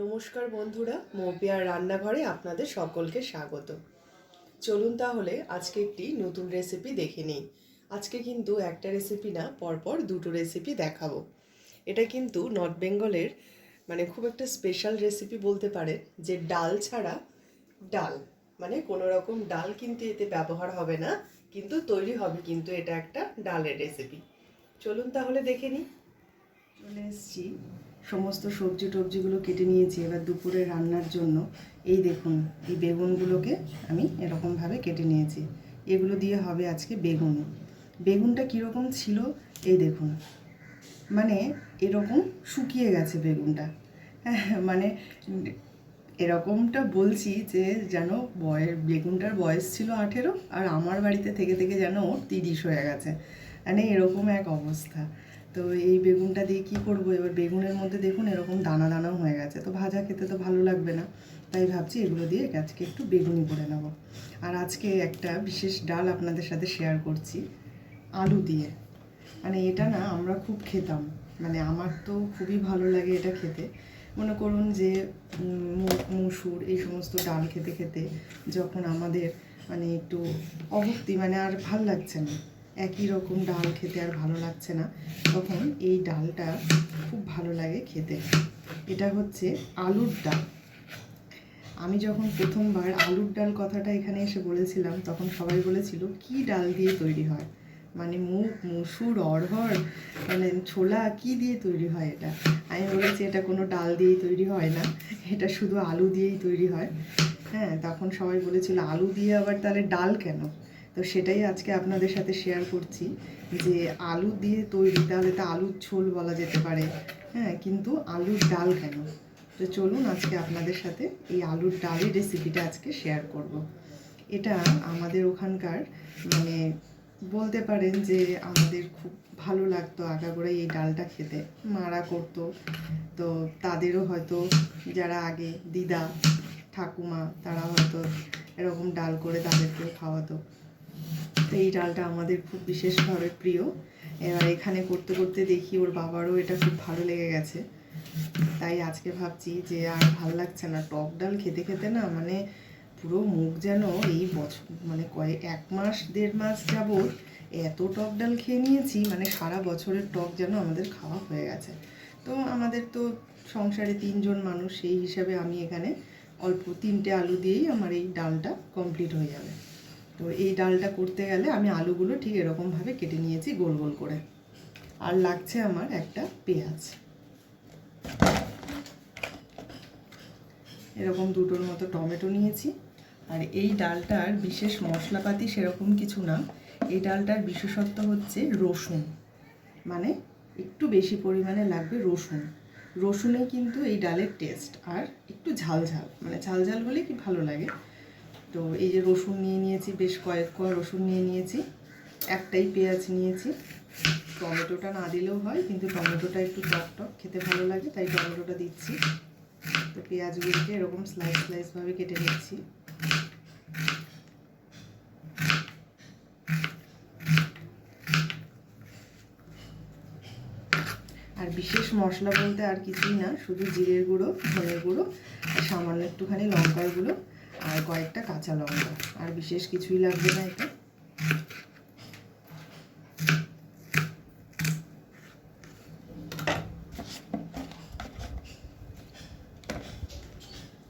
নমস্কার বন্ধুরা, মৌপিয়ার রান্নাঘরে আপনাদের সকলকে স্বাগত। চলুন তাহলে আজকে একটি নতুন রেসিপি দেখে নিই। আজকে কিন্তু একটা রেসিপি না, পরপর দুটো রেসিপি দেখাবো। এটা কিন্তু নর্থ বেঙ্গলের মানে খুব একটা স্পেশাল রেসিপি বলতে পারে, যে ডাল ছাড়া ডাল। মানে কোনো রকম ডাল কিন্তু এতে ব্যবহার হবে না, কিন্তু তৈরি হবে কিন্তু এটা একটা ডালের রেসিপি চলুন তাহলে দেখে নিই। চলে এসেছি। সমস্ত সবজি টবজিগুলো কেটে নিয়েছি এবার দুপুরে রান্নার জন্য। এই দেখুন, এই বেগুনগুলোকে আমি এরকমভাবে কেটে নিয়েছি। এগুলো দিয়ে হবে আজকে বেগুন। বেগুনটা কীরকম ছিল? এই দেখুন মানে এরকম শুকিয়ে গেছে বেগুনটা। মানে এরকমটা বলছি যে যেন বয়স বেগুনটার বয়স ছিল আঠেরো, আর আমার বাড়িতে থেকে থেকে যেন ওর তিরিশ হয়ে গেছে। মানে এরকম এক অবস্থা। তো এই বেগুনটা দিয়ে কি করব? এবার বেগুনের মধ্যে দেখুন এরকম দানা দানাও হয়ে গেছে। তো ভাজা খেতে তো ভালো লাগবে না। তাই ভাবছি এগুলো দিয়ে আজকে একটু বেগুনি করে নেব। আর আজকে একটা বিশেষ ডাল আপনাদের সাথে শেয়ার করছি, আলু দিয়ে। মানে এটা না আমরা খুব খেতাম। মানে আমার তো খুবই ভালো লাগে এটা খেতে। মনে করুন যে মুসুর এই সমস্ত ডাল খেতে খেতে যখন আমাদের মানে একটু অভক্তি মানে আর ভালো লাগছে না। একই রকম ডাল খেতে আর ভালো লাগছে না। তখন এই ডালটা খুব ভালো লাগে খেতে। এটা হচ্ছে আলুর ডাল। আমি যখন প্রথমবার আলুর ডাল কথাটা এখানে এসে বলেছিলাম, তখন সবাই বলেছিল, কি ডাল দিয়ে তৈরি হয়? মানে মুগ, মুসুর, অড়হর মানে ছোলা, কি দিয়ে তৈরি হয় এটা? আমি বলেছি, এটা কোনো ডাল দিয়েই তৈরি হয় না। এটা শুধু আলু দিয়েই তৈরি হয়। হ্যাঁ তখন সবাই বলেছিল, আলু দিয়ে আবার তাহলে ডাল কেন? তো সেটাই আজকে আপনাদের সাথে শেয়ার করছি যে আলু দিয়ে তৈরি, তাহলে তো আলুর ঝোল বলা যেতে পারে। হ্যাঁ কিন্তু আলুর ডাল কেন? তো চলুন আজকে আপনাদের সাথে এই আলুর ডালের রেসিপিটা আজকে শেয়ার করব। এটা আমাদের ওখানকার মানে বলতে পারেন যে আমাদের খুব ভালো লাগতো আগাগোড়াই এই ডালটা খেতে। মারা করতো। তো তাদেরও হয়তো যারা আগে দিদা, ঠাকুমা, তারা হয়তো এরকম ডাল করে তাদেরকেও খাওয়াতো। এই ডালটা আমাদের খুব বিশেষভাবে প্রিয়। এবার এখানে করতে করতে দেখি ওর বাবারও এটা খুব ভালো লেগে গেছে। তাই আজকে ভাবছি যে আর ভালো লাগছে না। টক ডাল খেতে খেতে না মানে পুরো মুখ যেন এই বছর মানে কয়েক এক মাস, দেড় মাস যাবৎ এত টক ডাল খেয়ে নিয়েছি মানে সারা বছরের টক যেন আমাদের খাওয়া হয়ে গেছে। তো আমাদের তো সংসারে তিনজন মানুষ, সেই হিসাবে আমি এখানে অল্প তিনটে আলু দিয়েই আমার এই ডালটা কমপ্লিট হয়ে যাবে। তো এই ডালটা করতে গেলে আমি আলুগুলো ঠিক এরকমভাবে কেটে নিয়েছি গোল গোল করে। আর লাগছে আমার একটা পেঁয়াজ। এরকম দুটোর মতো টমেটো নিয়েছি। আর এই ডালটার বিশেষ মশলাপাতি সেরকম কিছু না। এই ডালটার বিশেষত্ব হচ্ছে রসুন। মানে একটু বেশি পরিমাণে লাগবে রসুন। রসুনে কিন্তু এই ডালের টেস্ট আর একটু ঝাল ঝাল। মানে ঝাল ঝাল হলে কি ভালো লাগে? তো এই যে রসুন নিয়ে নিয়েছি, বেশ কয়েক কোয়া রসুন নিয়ে নিয়েছি, একটাই পেঁয়াজ নিয়েছি। টমেটোটা না দিলেও হয়, কিন্তু টমেটোটা একটু টক টক খেতে ভালো লাগে, তাই টমেটোটা দিচ্ছি। তো পেঁয়াজগুলোকে এরকম স্লাইস স্লাইসভাবে কেটে নিচ্ছি। আর বিশেষ মশলা বলতে আর কিছুই না, শুধু জিরের গুঁড়ো, ধনের গুঁড়ো, আর সামান্য একটুখানি লঙ্কার গুঁড়ো। আর কয়েকটা কাঁচা লঙ্কা, আর বিশেষ কিছুই লাগবে না এটা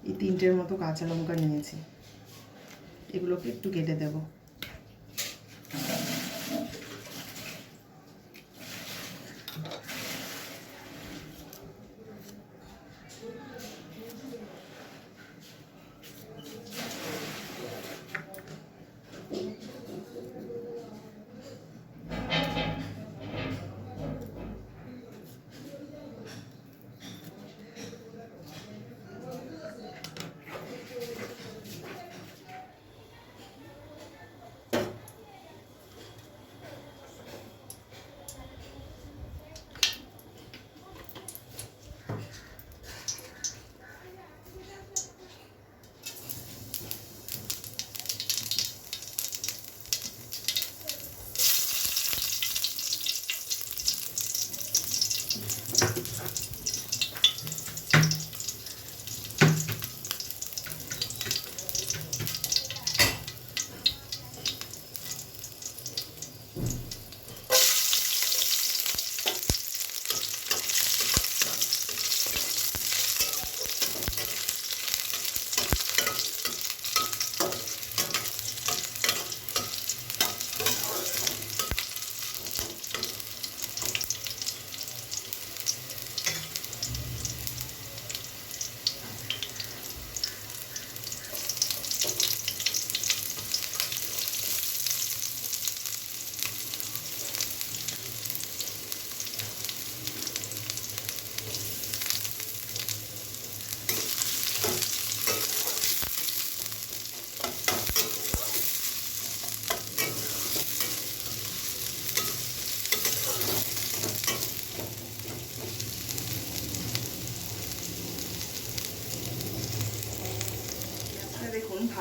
এই তিনটের মতো কাঁচা লঙ্কা নিয়েছি। এগুলোকে একটু কেটে দেবো।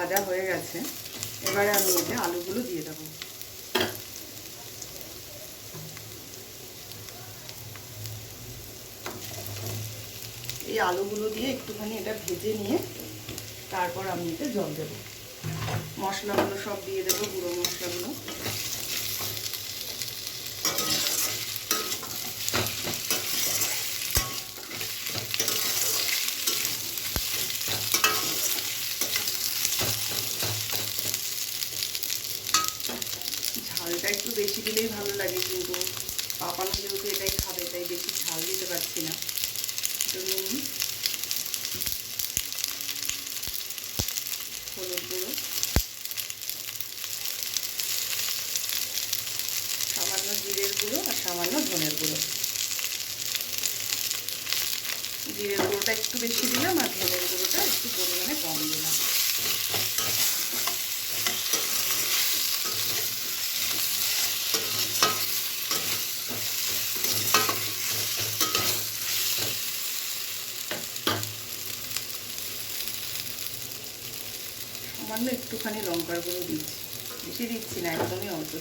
ভাজা হয়ে গেছে, এবারে আমি এতে আলুগুলো দিয়ে দেবো। এই আলুগুলো দিয়ে একটুখানি এটা ভেজে নিয়ে তারপর আমি এতে জল দেবো। মশলাগুলো সব দিয়ে দেবো, গুঁড়ো মশলাগুলো। দিলেই ভালো লাগে কিন্তু পাপানো যেহেতু এটাই খাবে, তাই বেশি ঝাল দিতে পারছি না। নুন, হলুদ গুঁড়ো, সামান্য জিরের গুঁড়ো আর সামান্য ধনের গুঁড়ো। জিরের গুঁড়োটা একটু বেশি দিলাম আর ধনের গুঁড়োটা একটু পরিমাণে কম দিলাম। সামান্য একটুখানি লঙ্কার গুঁড়ো দিচ্ছি। বেশি দিচ্ছি না, একদমই অল্প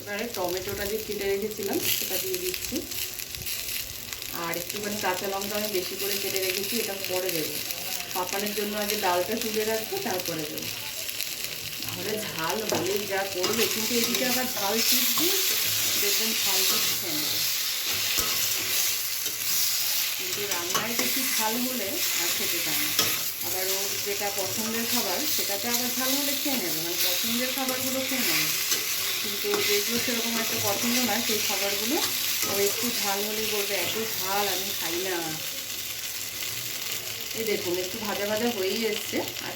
এবারে টমেটোটা যে কেটে রেখেছিলাম, সেটা দিয়ে দিচ্ছি। আর একটুখানি কাঁচা লঙ্কা আমি বেশি করে কেটে রেখেছি, এটা পরে দেবো। পাপানের জন্য আগে ডালটা তুলে রাখব, তারপরে দেবো। তাহলে ঝাল হলে যা করবে, কিন্তু এদিকে আবার ঝাল দিয়ে দেখবেন ঝাল চিপ খেয়ে নেবে কিন্তু রান্নায় বেশি ঝাল হলে আর খেতে চায় না। আবার ওর যেটা পছন্দের খাবার, সেটাতে আবার ঝাল হলে খেয়ে নেবে মানে পছন্দের খাবারগুলো খেয়ে নেবে। কিন্তু যেগুলো সেরকম একটা পছন্দ না সেই খাবারগুলো ও একটু ঝাল হলেই বলবে, এত ঝাল আমি খাই না। এই দেখুন, একটু ভাজা ভাজা হয়েই এসছে। আর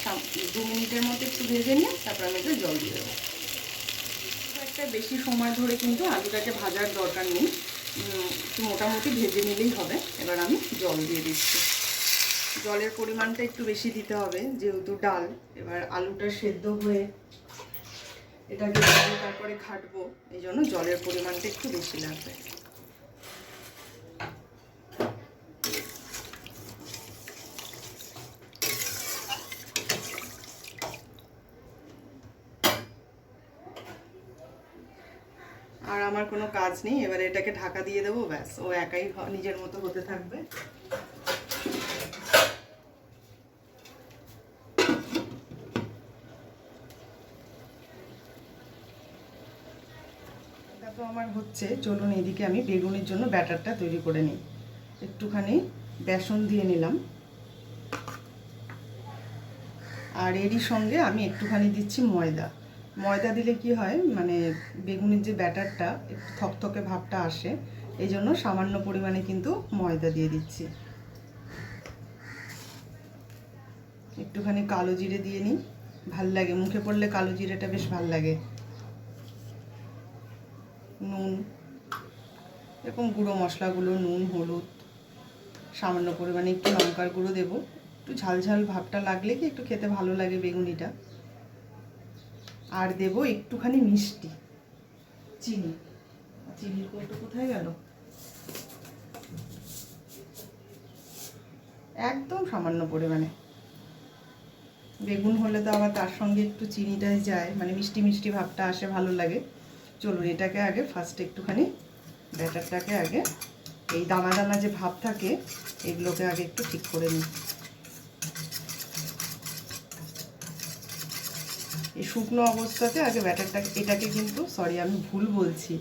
দু মিনিটের মতো একটু ভেজে নিয়ে তারপর আমি একটু জল দিয়ে দেবো। একটা বেশি সময় ধরে কিন্তু আলুটাকে ভাজার দরকার নেই। একটু মোটামুটি ভেজে নিলেই হবে। এবার আমি জল দিয়ে দিচ্ছি। জলের পরিমাণটা একটু বেশি দিতে হবে, যেহেতু ডাল। এবার আলুটা সেদ্ধ হয়ে এটাকে তারপরে ঘাটবো এই জন্য জলের পরিমাণটা একটু বেশি লাগবে। আর আমার কোনো কাজ নেই, এবারে এটাকে ঢাকা দিয়ে দেবো, ব্যাস, ও একাই নিজের মতো হতে থাকবে। তো আমার হচ্ছে, চলুন এদিকে আমি বেগুনের জন্য ব্যাটারটা তৈরি করে নিই। একটুখানি বেসন দিয়ে নিলাম। আর এরই সঙ্গে আমি একটুখানি দিচ্ছি ময়দা। ময়দা দিলে কি হয় মানে বেগুনের যে ব্যাটারটা, একটু থকথকে ভাবটা আসে, এই জন্য সামান্য পরিমাণে কিন্তু ময়দা দিয়ে দিচ্ছি। একটুখানি কালো জিরে দিয়ে নিই, ভালো লাগে, মুখে পড়লে কালো জিরেটা বেশ ভালো লাগে। নুন, এরকম গুঁড়ো মশলাগুলো, নুন, হলুদ, সামান্য পরিমাণে একটু লঙ্কার গুঁড়ো দেবো। একটু ঝাল ঝাল ভাবটা লাগলে কি একটু খেতে ভালো লাগে বেগুনিটা। আর দেব একটুখানি মিষ্টি। চিনি। চিনির কৌটো কোথায় গেল? একদম সামান্য পরিমাণে। বেগুন হলে তো আবার তার সঙ্গে একটু চিনিটাই যায়। মানে মিষ্টি মিষ্টি ভাবটা আসে, ভালো লাগে। চলুন, এটাকে আগে ফার্স্ট একটুখানি ব্যাটারটাকে আগে এই দানা দানা যে ভাব থাকে, এগুলোকে আগে একটু ঠিক করে নিই। এই শুকনো অবস্থাতে আগে ব্যাটারটাকে, এটাকে কিন্তু সরি আমি ভুল বলছি।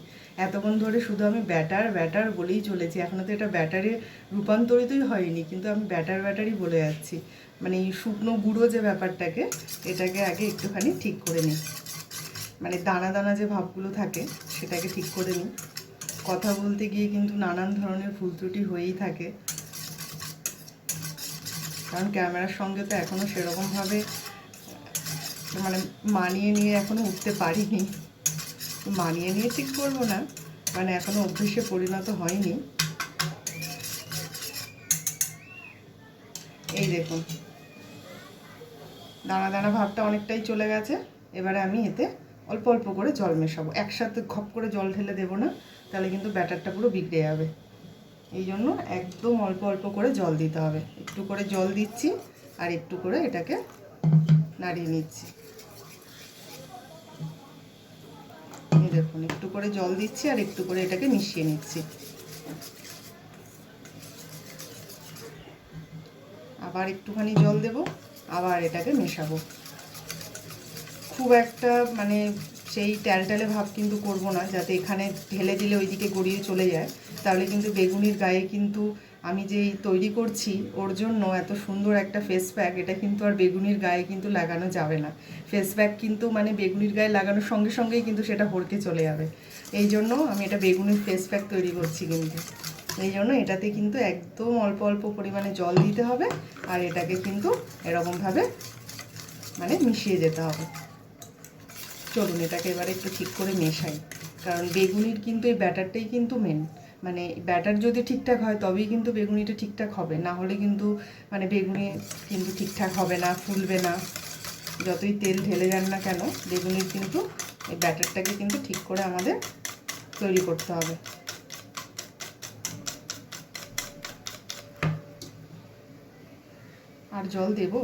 এতক্ষণ ধরে শুধু আমি ব্যাটার ব্যাটার বলেই চলেছি। এখনও তো এটা ব্যাটারে রূপান্তরিতই হয়নি, কিন্তু আমি ব্যাটার, ব্যাটারই বলে যাচ্ছি। মানে এই শুকনো গুঁড়ো যে ব্যাপারটাকে, এটাকে আগে একটুখানি ঠিক করে নিই। মানে দানা দানা যে ভাবগুলো থাকে, সেটাকে ঠিক করে নিই। কথা বলতে গিয়ে কিন্তু নানান ধরনের ভুল ত্রুটি হয়েই থাকে। কারণ ক্যামেরার সঙ্গে তো এখনও সেরকমভাবে মানে মানিয়ে নিয়ে এখনও উঠতে পারিনি। মানিয়ে নিয়ে ঠিক করব না মানে এখনও অভ্যেসে পরিণত হয়নি। এই দেখুন। দানা দানা ভাবটা অনেকটাই চলে গেছে, এবারে আমি এতে অল্প অল্প করে জল মেশাবো। একসাথে খপ করে জল ঢেলে দেবো না, তাহলে কিন্তু ব্যাটারটা পুরো বিগড়ে যাবে। এই জন্য একদম অল্প অল্প করে জল দিতে হবে। একটু করে জল দিচ্ছি আর একটু করে এটাকে নাড়িয়ে নিচ্ছি। এই দেখুন, একটু করে জল দিচ্ছি আর একটু করে এটাকে মিশিয়ে নিচ্ছি। আবার একটুখানি জল দেব, আবার এটাকে মেশাবো। খুব একটা মানে সেই ট্যালট্যালে ভাব কিন্তু করব না, যাতে এখানে ঢেলে দিলে ওইদিকে গড়িয়ে চলে যায়। তাহলে কিন্তু বেগুনির গায়ে কিন্তু আমি যেই তৈরি করছি, ওর জন্য এত সুন্দর একটা ফেস প্যাক এটা কিন্তু আর বেগুনির গায়ে কিন্তু লাগানো যাবে না। ফেস প্যাক কিন্তু মানে বেগুনির গায়ে লাগানোর সঙ্গে সঙ্গেই কিন্তু সেটা হড়কে চলে যাবে। এই জন্য আমি এটা বেগুনির ফেস প্যাক তৈরি করছি কিন্তু। এই জন্য এটাতে কিন্তু একদম অল্প অল্প পরিমাণে জল দিতে হবে আর এটাকে কিন্তু এরকমভাবে মানে মিশিয়ে যেতে হবে। চলুন এটাকে এবারে একটু ঠিক করে মেশাই, কারণ বেগুনির কিন্তু এই ব্যাটারটাই কিন্তু মেন মানে ব্যাটার যদি ঠিকঠাক হয়, তবেই কিন্তু বেগুনিটা ঠিকঠাক হবে। না হলে কিন্তু মানে বেগুনি কিন্তু ঠিকঠাক হবে না, ফুলবে না। যতই তেল ঢেলে যান না কেন, বেগুনির কিন্তু এই ব্যাটারটাকে কিন্তু ঠিক করে আমাদের তৈরি করতে হবে। আর জল দেব?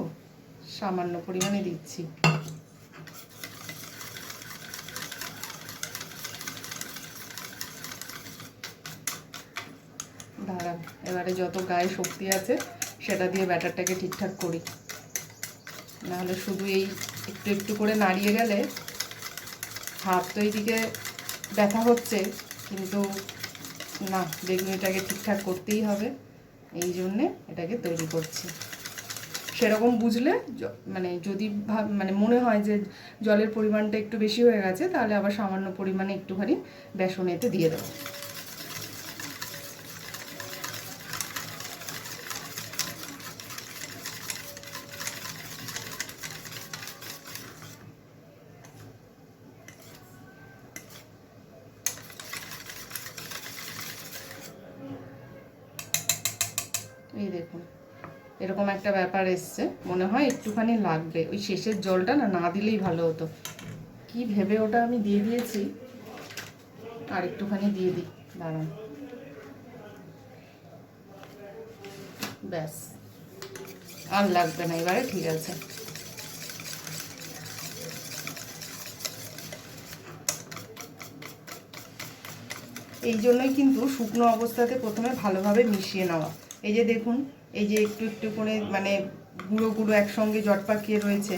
সামান্য পরিমাণে দিচ্ছি। দাঁড়ান, এবারে যত গায়ে শক্তি আছে, সেটা দিয়ে ব্যাটারটাকে ঠিকঠাক করি। নাহলে শুধু এই একটু একটু করে নাড়িয়ে গেলে হাত তো এইদিকে ব্যথা হচ্ছে, কিন্তু না, দেখুন এটাকে ঠিকঠাক করতেই হবে। এই জন্যে এটাকে তৈরি করছি। সেরকম বুঝলে মানে যদি মানে মনে হয় যে জলের পরিমাণটা একটু বেশি হয়ে গেছে, তাহলে আবার সামান্য পরিমাণে একটুখানি বেসন এতে দিয়ে দেবো। দেখুন। এরকম একটা ব্যাপার এসছে। মনে হয় একটুখানি লাগবে। ওই শেষের জলটা না না দিলেই ভালো হতো। কি ভেবে ওটা আমি দিয়ে দিয়েছি? আর একটুখানি দিয়ে দিই। দাঁড়ান। ব্যাস। আর লাগবে না, এবারে ঠিক আছে। এই জন্যই কিন্তু শুকনো অবস্থাতে প্রথমে ভালোভাবে মিশিয়ে নেওয়া। এই যে দেখুন, এই যে একটু একটু করে মানে গুঁড়ো গুঁড়ো একসঙ্গে জট পাকিয়ে রয়েছে,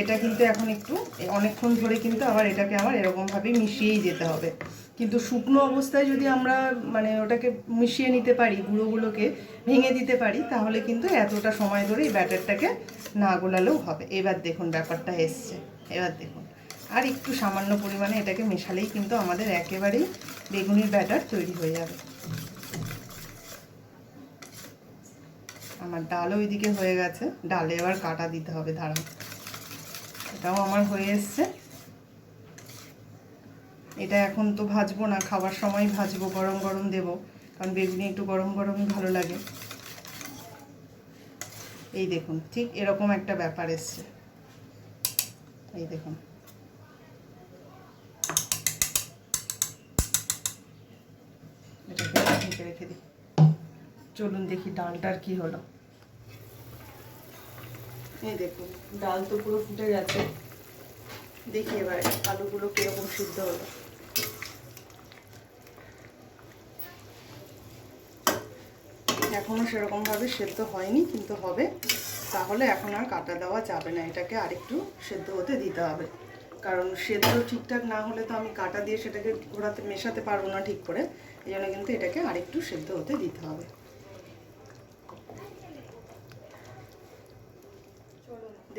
এটা কিন্তু এখন একটু অনেকক্ষণ ধরে কিন্তু আবার এটাকে আমার এরকমভাবেই মিশিয়েই যেতে হবে। কিন্তু শুকনো অবস্থায় যদি আমরা মানে ওটাকে মিশিয়ে নিতে পারি গুঁড়োগুলোকে ভেঙে দিতে পারি, তাহলে কিন্তু এতটা সময় ধরে এই ব্যাটারটাকে না গোলালেও হবে। এবার দেখুন ব্যাপারটা এসছে। এবার দেখুন, আর একটু সামান্য পরিমাণে এটাকে মেশালেই কিন্তু আমাদের একেবারেই বেগুনির ব্যাটার তৈরি হয়ে যাবে। আমার ডালও ওইদিকে হয়ে গেছে। ডালে এবার কাটা দিতে হবে দাঁড়ান এটাও আমার হয়ে এসছে। এটা এখন তো ভাজবো না, খাবার সময় ভাজবো, গরম গরম দেব, কারণ বেগুনি একটু গরম গরমই ভালো লাগে। এই দেখুন, ঠিক এরকম একটা ব্যাপার এসছে। এই দেখুন। এটাকে রেখে দিই। চলুন দেখি ডালটার কি হলো। এই দেখুন, ডাল তো পুরো ফুটে গেছে। দেখি এবার আলুগুলো কীরকম সিদ্ধ হলো। এখনও সেরকম ভাবে সেদ্ধ হয়নি, কিন্তু হবে। তাহলে এখন আর কাটা দেওয়া যাবে না, এটাকে আরেকটু সেদ্ধ হতে দিতে হবে। কারণ সেদ্ধ ঠিকঠাক না হলে তো আমি কাটা দিয়ে সেটাকে ঘোরাতে, মেশাতে পারব না ঠিক করে। এই জন্য কিন্তু এটাকে আরেকটু সেদ্ধ হতে দিতে হবে।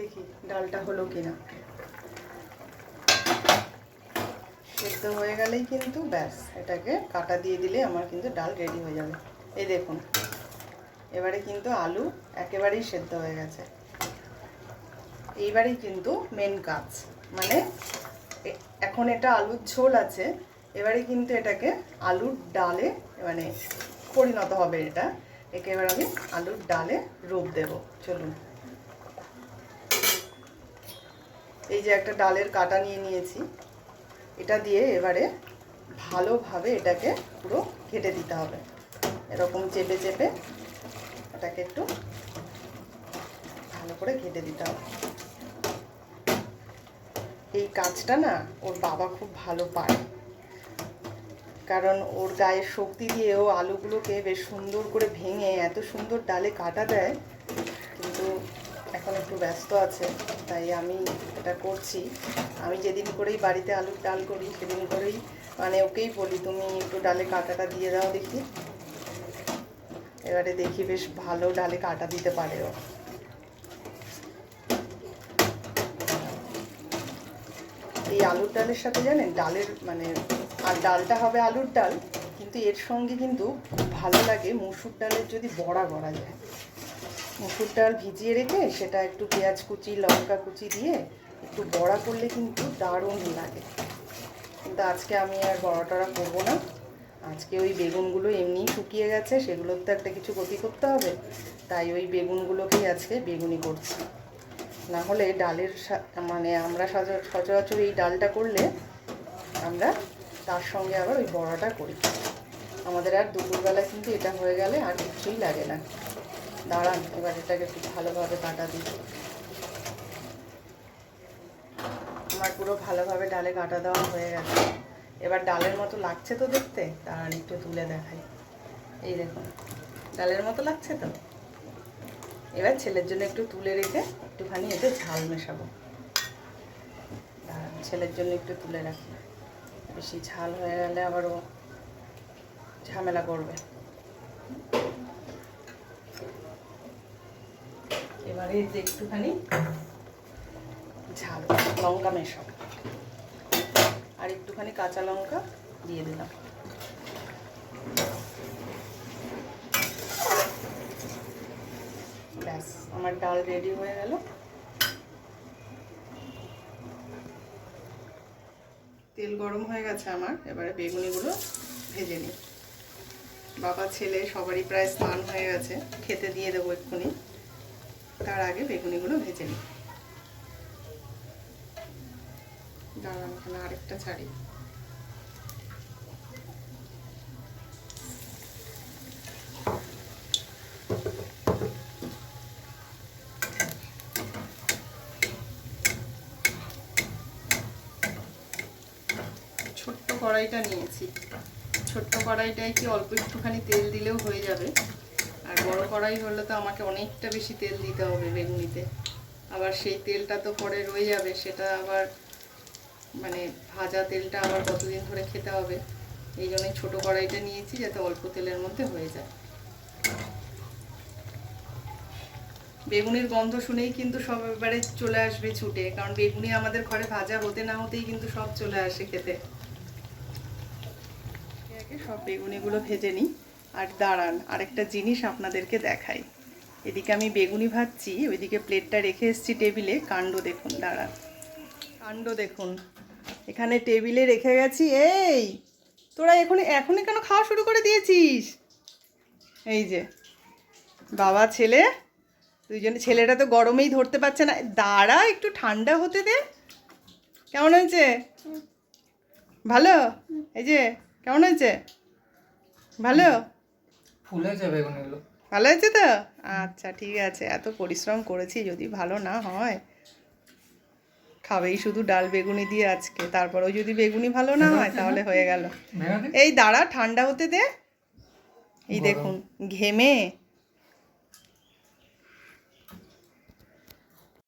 দেখি ডালটা হলো কিনা। সেদ্ধ হয়ে গেলেই কিন্তু ব্যাস, এটাকে কাটা দিয়ে দিলে আমার কিন্তু ডাল রেডি হয়ে যাবে। এই দেখুন, এবারে কিন্তু আলু একেবারেই সেদ্ধ হয়ে গেছে। এইবারেই কিন্তু মেন কাজ মানে এখন এটা আলুর ঝোল আছে, এবারে কিন্তু এটাকে আলুর ডালে মানে পরিণত হবে এটা একে এবার আমি আলুর ডালে রূপ দেব। চলুন। এই যে একটা ডালের কাটা নিয়ে নিয়েছি। এটা দিয়ে এবারে ভালোভাবে এটাকে পুরো কেটে দিতে হবে। এরকম চেপে চেপে এটাকে একটু ভালো করে কেটে দিতে হবে। এই কাজটা না ওর বাবা খুব ভালো পারে। কারণ ওর গায়ের শক্তি দিয়ে ও আলুগুলোকে বেশ সুন্দর করে ভেঙে এত সুন্দর ডালে কাটা দেয়। কিন্তু এখন একটু ব্যস্ত আছে, তাই আমি এটা করছি। আমি যেদিন করেই বাড়িতে আলুর ডাল করি, সেদিন করেই মানে ওকেই বলি, তুমি একটু ডালে কাটাটা দিয়ে দাও দেখি। এবারে দেখি বেশ ভালো ডালে কাটা দিতে পারে ও। এই আলুর ডালের সাথে জানেন, ডালের মানে আর ডালটা হবে আলুর ডাল, কিন্তু এর সঙ্গে কিন্তু ভালো লাগে, মুসুর ডালের যদি বড়া করা যায়। মুসুর ডাল ভিজিয়ে রেখে সেটা একটু পেঁয়াজ কুচি, লঙ্কা কুচি দিয়ে একটু বড়া করলে কিন্তু দারুণ লাগে। কিন্তু আজকে আমি আর বড়া টড়া করব না। আজকে ওই বেগুনগুলো এমনিই শুকিয়ে গেছে, সেগুলোর তো একটা কিছু ক্ষতি করতে হবে। তাই ওই বেগুনগুলোকেই আজকে বেগুনি করছি। না হলে ডালের মানে আমরা সচর- সচরাচর এই ডালটা করলে আমরা তার সঙ্গে আবার ওই বড়াটা করি। আমাদের আর দুপুরবেলা কিন্তু এটা হয়ে গেলে আর কিছুই লাগে না। দাঁড়ান, এবার এটাকে খুব ভালোভাবে কাটা দিই। আমার পুরো ভালোভাবে ডালে কাটা দেওয়া হয়ে গেছে। এবার ডালের মতো লাগছে তো দেখতে? দাঁড়ান, একটু তুলে দেখাই। এই দেখুন, ডালের মতো লাগছে তো? এবার ছেলের জন্য একটু তুলে রেখে একটুখানি এতে ঝাল মেশাবো। ছেলের জন্য একটু তুলে রাখি। বেশি ঝাল হয়ে গেলে আবার ও ঝামেলা করবে। এবারে যে একটুখানি ঝাল, লঙ্কা মেশাবো। আর একটুখানি কাঁচা লঙ্কা দিয়ে দিলাম। ব্যাস, আমার ডাল রেডি হয়ে গেল। তেল গরম হয়ে গেছে আমার, এবারে বেগুনিগুলো ভেজে নিই। বাবা, ছেলে, সবারই প্রায় স্নান হয়ে গেছে। খেতে দিয়ে দেবো এক্ষুনি। তার আগে বেগুনিগুলো ভেজে নিই। দাঁড়ান এখানে আরেকটা ছাড়ি। ছোট্ট কড়াইটা নিয়েছি। ছোট্ট কড়াইটায় কি অল্প একটুখানি তেল দিলেও হয়ে যাবে? বড় কড়াই হলে তো আমাকে অনেকটা বেশি তেল দিতে হবে বেগুনিতে। আবার সেই তেলটা তো পরে রয়ে যাবে, সেটা আবার মানে ভাজা তেলটা আবার কতদিন ধরে খেতে হবে। এই জন্যই ছোটো কড়াইটা নিয়েছি যাতে অল্প তেলের মধ্যে হয়ে যায়। বেগুনির গন্ধ শুনেই কিন্তু সব এবারে চলে আসবে ছুটে, কারণ বেগুনি আমাদের ঘরে ভাজা হতে না হতেই কিন্তু সব চলে আসে খেতে। সব বেগুনিগুলো ভেজে নিই। আর দাঁড়ান আরেকটা জিনিস আপনাদেরকে দেখাই। এদিকে আমি বেগুনি ভাজছি ওইদিকে প্লেটটা রেখে এসেছি টেবিলে। কাণ্ড দেখুন দাঁড়ান। কাণ্ড দেখুন। এখানে টেবিলে রেখে গেছি এই! তোরা এখনই এখনই কেন খাওয়া শুরু করে দিয়েছিস? এই যে বাবা ছেলে দুইজনে ছেলেটা তো গরমেই ধরতে পারছে না। দাঁড়া একটু ঠান্ডা হতে দে। কেমন হয়েছে? ভালো? এই যে কেমন হয়েছে? ভালো? ফুলেছে বেগুনগুলো ভালো হয়েছে তো? আচ্ছা ঠিক আছে। এত পরিশ্রম করেছি যদি ভালো না হয় খাবেই শুধু ডাল বেগুনি দিয়ে আজকে। তারপরেও যদি বেগুনি ভালো না হয় তাহলে হয়ে গেল। এই দাঁড়া ঠান্ডা হতে দে। এই দেখুন ঘেমে